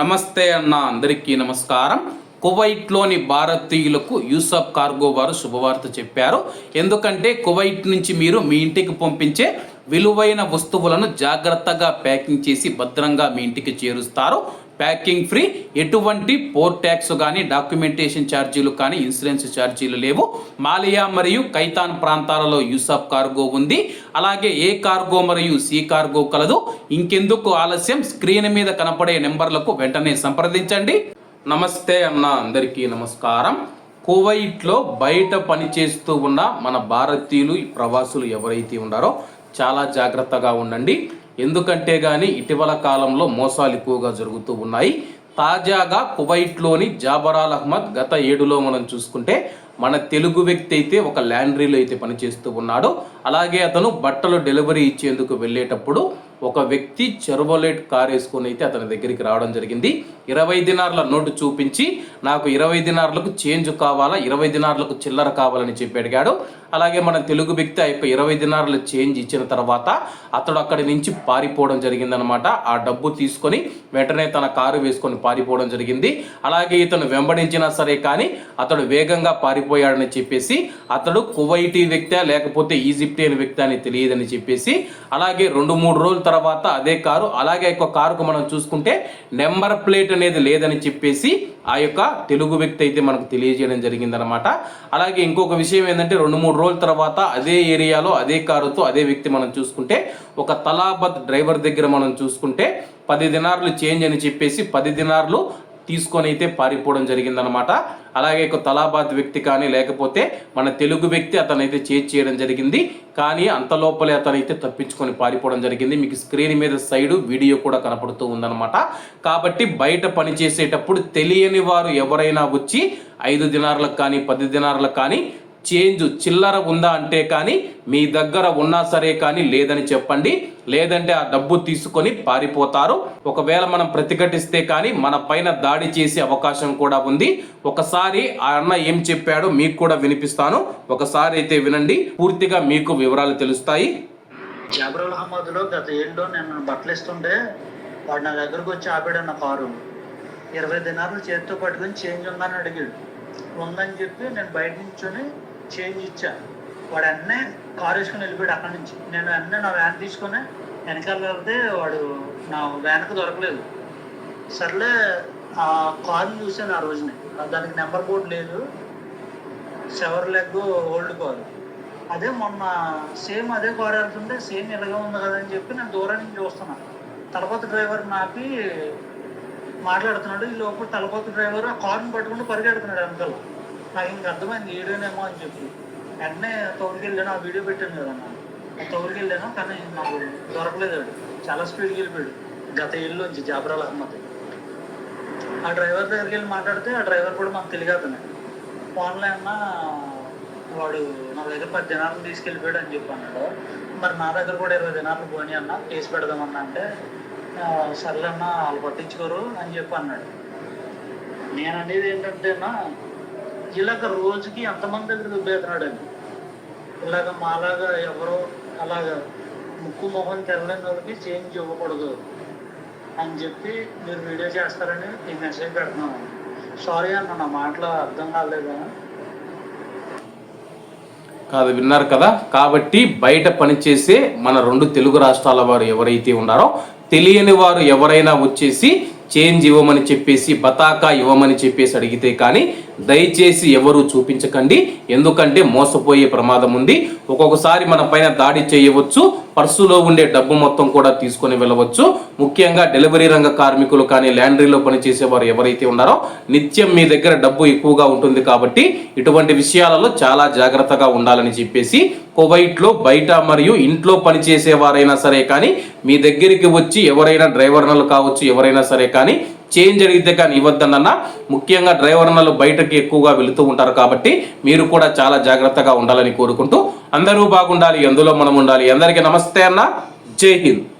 నమస్తే అన్న అందరికీ నమస్కారం. కువైట్లోని భారతీయులకు యూసఫ్ కార్గో వారు శుభవార్త చెప్పారు. ఎందుకంటే కువైట్ నుంచి మీరు మీ ఇంటికి పంపించే విలువైన వస్తువులను జాగ్రత్తగా ప్యాకింగ్ చేసి భద్రంగా మీ ఇంటికి చేరుస్తారు. ప్యాకింగ్ ఫ్రీ ఎటువంటి పోర్ట్ ట్యాక్స్ కానీ డాక్యుమెంటేషన్ ఛార్జీలు కానీ ఇన్సూరెన్స్ ఛార్జీలు లేవు. మాలియా మరియు కైతాన్ ప్రాంతాలలో యూసఫ్ కార్గో ఉంది. అలాగే ఏ కార్గో మరియు సి కార్గో కలదు. ఇంకెందుకు ఆలస్యం? స్క్రీన్ మీద కనపడే నెంబర్లకు వెంటనే సంప్రదించండి. నమస్తే అన్న అందరికీ నమస్కారం. కువైట్లో బయట పనిచేస్తూ ఉన్న మన భారతీయులు ప్రవాసులు ఎవరైతే ఉన్నారో చాలా జాగ్రత్తగా ఉండండి. ఎందుకంటే కానీ ఇటీవల కాలంలో మోసాలు ఎక్కువగా జరుగుతూ ఉన్నాయి. తాజాగా కువైట్లోని జాబరాల్ అహ్మద్ గత ఏడులో మనం చూసుకుంటే మన తెలుగు వ్యక్తి అయితే ఒక ల్యాండ్రీలో అయితే పనిచేస్తూ ఉన్నాడు. అలాగే అతను బట్టలు డెలివరీ ఇచ్చేందుకు వెళ్ళేటప్పుడు ఒక వ్యక్తి చెరువలేట్ కార్ వేసుకొని అయితే అతని దగ్గరికి రావడం జరిగింది. ఇరవై దినార్ల నోటు చూపించి నాకు ఇరవై దినార్లకు చేంజ్ కావాలా ఇరవై దినార్లకు చిల్లర కావాలని చెప్పి అడిగాడు. అలాగే మన తెలుగు వ్యక్తి ఆ యొక్క ఇరవై దినార్ల చేంజ్ ఇచ్చిన తర్వాత అతడు అక్కడి నుంచి పారిపోవడం జరిగిందనమాట ఆ డబ్బు తీసుకొని వెంటనే తన కారు వేసుకొని పారిపోవడం జరిగింది. అలాగే ఇతను వెంబడించినా సరే కానీ అతడు వేగంగా పారిపోయాడని చెప్పేసి అతడు కువైటీ వ్యక్తి లేకపోతే ఈజిప్టియన్ వ్యక్తి అని తెలియదని చెప్పేసి అలాగే రెండు మూడు రోజుల తర్వాత అదే కారు అలాగే ఒక కారుకు మనం చూసుకుంటే నెంబర్ ప్లేట్ అనేది లేదని చెప్పేసి ఆ యొక్క తెలుగు వ్యక్తి అయితే మనకు తెలియజేయడం జరిగిందనమాట అలాగే ఇంకొక విషయం ఏంటంటే రెండు మూడు రోజుల తర్వాత అదే ఏరియాలో అదే కారుతో అదే వ్యక్తి మనం చూసుకుంటే ఒక తలాబద్ డ్రైవర్ దగ్గర మనం చూసుకుంటే పది దినార్లు చేంజ్ అని చెప్పేసి పది దినార్లు తీసుకొని అయితే పారిపోవడం జరిగిందనమాట అలాగే ఒక తలాబాద్ వ్యక్తి కానీ లేకపోతే మన తెలుగు వ్యక్తి అతనైతే చేజ్ చేయడం జరిగింది. కానీ అంత లోపలే అతనైతే తప్పించుకొని పారిపోవడం జరిగింది. మీకు స్క్రీన్ మీద సైడు వీడియో కూడా కనపడుతూ ఉందన్నమాట. కాబట్టి బయట పని చేసేటప్పుడు తెలియని వారు ఎవరైనా వచ్చి ఐదు దినారులకు కానీ పది దినారులకు కానీ చేంజ్ చిల్లర ఉందా అంటే కానీ మీ దగ్గర ఉన్నా సరే కానీ లేదని చెప్పండి. లేదంటే ఆ డబ్బు తీసుకొని పారిపోతారు. ఒకవేళ మనం ప్రతిఘటిస్తే కానీ మన పైన దాడి చేసే అవకాశం కూడా ఉంది. ఒకసారి ఆ అన్న ఏం చెప్పాడో మీకు కూడా వినిపిస్తాను. ఒకసారి అయితే వినండి. పూర్తిగా మీకు వివరాలు తెలుస్తాయి. జబరుల్ అహ్మద్లో గత ఏళ్ళలో నేను బట్టలు ఇస్తుంటే వాడు నా దగ్గరకు వచ్చి ఆపాడన్న కారు. ఇరవై దినాలు చేతితో పట్టుకుని చేంజ్ ఉందని అడిగాడు. ఉందని చెప్పి నేను బయట నుంచొని చేంజ్ ఇచ్చా. వాడు అన్నే కారు వేసుకుని వెళ్ళిపోయాడు అక్కడి నుంచి. నేను అన్నే నా వ్యాన్ తీసుకొని వెనకాల వెళ్తే వాడు నా వ్యాన్కి దొరకలేదు. సర్లే ఆ కారుని చూసాను ఆ రోజునే. దానికి నెంబర్ బోర్డు లేదు. సెవర్ లెగ్ ఓల్డ్ కారు. అదే మొన్న సేమ్ అదే కారు వెళ్తుంటే సేమ్ ఇలాగే ఉంది కదా అని చెప్పి నేను దూరం నుంచి చూస్తున్నాను తలపతి డ్రైవర్ నాపి మాట్లాడుతున్నాడు. ఈ లోపల తలపతి డ్రైవర్ ఆ కారుని పట్టుకుంటూ పరిగెడుతున్నాడు వెనకాల నాకు ఇంక అర్థమైంది ఏడేనేమో అని చెప్పి. వెంటనే తోడుకి వెళ్ళాను ఆ వీడియో పెట్టాను కదా నా ఆ తోడుకి వెళ్ళాను కానీ నాకు దొరకలేదు వాడు చాలా స్పీడ్కి వెళ్ళిపోయాడు. గత ఏళ్ళు వచ్చి జాబరాల్ అహ్మద్ ఆ డ్రైవర్ దగ్గరికి వెళ్ళి మాట్లాడితే ఆ డ్రైవర్ కూడా మాకు తెలియదు ఫోన్లో అన్నా వాడు నా దగ్గర పది దినాలను తీసుకెళ్ళిపోయాడు అని చెప్పి అన్నాడు. మరి నా దగ్గర కూడా ఇరవై దినాలు పోనీ అన్న కేసు పెడదామన్నా అంటే సర్లే అన్న వాళ్ళు పట్టించుకోరు అని చెప్పి అన్నాడు. నేను అనేది ఏంటంటే ఇలాగ రోజుకి ఎంతమంది దగ్గర దుబ్బేస్తున్నాడు అని ఇలాగ మాలాగా ఎవరో అలాగా ముక్కు మొహం తెల్లని వాళ్ళకి చేంజ్ ఇవ్వకూడదు అని చెప్పి మీరు వీడియో చేస్తారని ఈ మెసేజ్ పెడుతున్నాను సారీ అన్న నా మాటలు అర్థం కాలేదా? కాదు విన్నారు కదా? కాబట్టి బయట పనిచేసే మన రెండు తెలుగు రాష్ట్రాల వారు ఎవరైతే ఉన్నారో తెలియని వారు ఎవరైనా వచ్చేసి చేంజ్ ఇవ్వమని చెప్పేసి బతాకా ఇవ్వమని చెప్పేసి అడిగితే కానీ దయచేసి ఎవరు చూపించకండి. ఎందుకంటే మోసపోయే ప్రమాదం ఉంది. ఒక్కొక్కసారి మన పైన దాడి చేయవచ్చు. పర్సులో ఉండే డబ్బు మొత్తం కూడా తీసుకొని వెళ్ళవచ్చు. ముఖ్యంగా డెలివరీ రంగ కార్మికులు కానీ ల్యాండ్రీలో పనిచేసే వారు ఎవరైతే ఉన్నారో నిత్యం మీ దగ్గర డబ్బు ఎక్కువగా ఉంటుంది కాబట్టి ఇటువంటి విషయాలలో చాలా జాగ్రత్తగా ఉండాలని చెప్పేసి కువైట్లో బయట మరియు ఇంట్లో పనిచేసే వారైనా సరే కానీ మీ దగ్గరికి వచ్చి ఎవరైనా డ్రైవర్నలు కావచ్చు ఎవరైనా సరే కానీ చేంజ్ జరిగితే కానీ ఇవ్వద్దన్న ముఖ్యంగా డ్రైవర్ అన్నలు బయటకి ఎక్కువగా వెళుతూ ఉంటారు కాబట్టి మీరు కూడా చాలా జాగ్రత్తగా ఉండాలని కోరుకుంటూ అందరూ బాగుండాలి అందులో మనం ఉండాలి. అందరికీ నమస్తే అన్న. జై హింద్.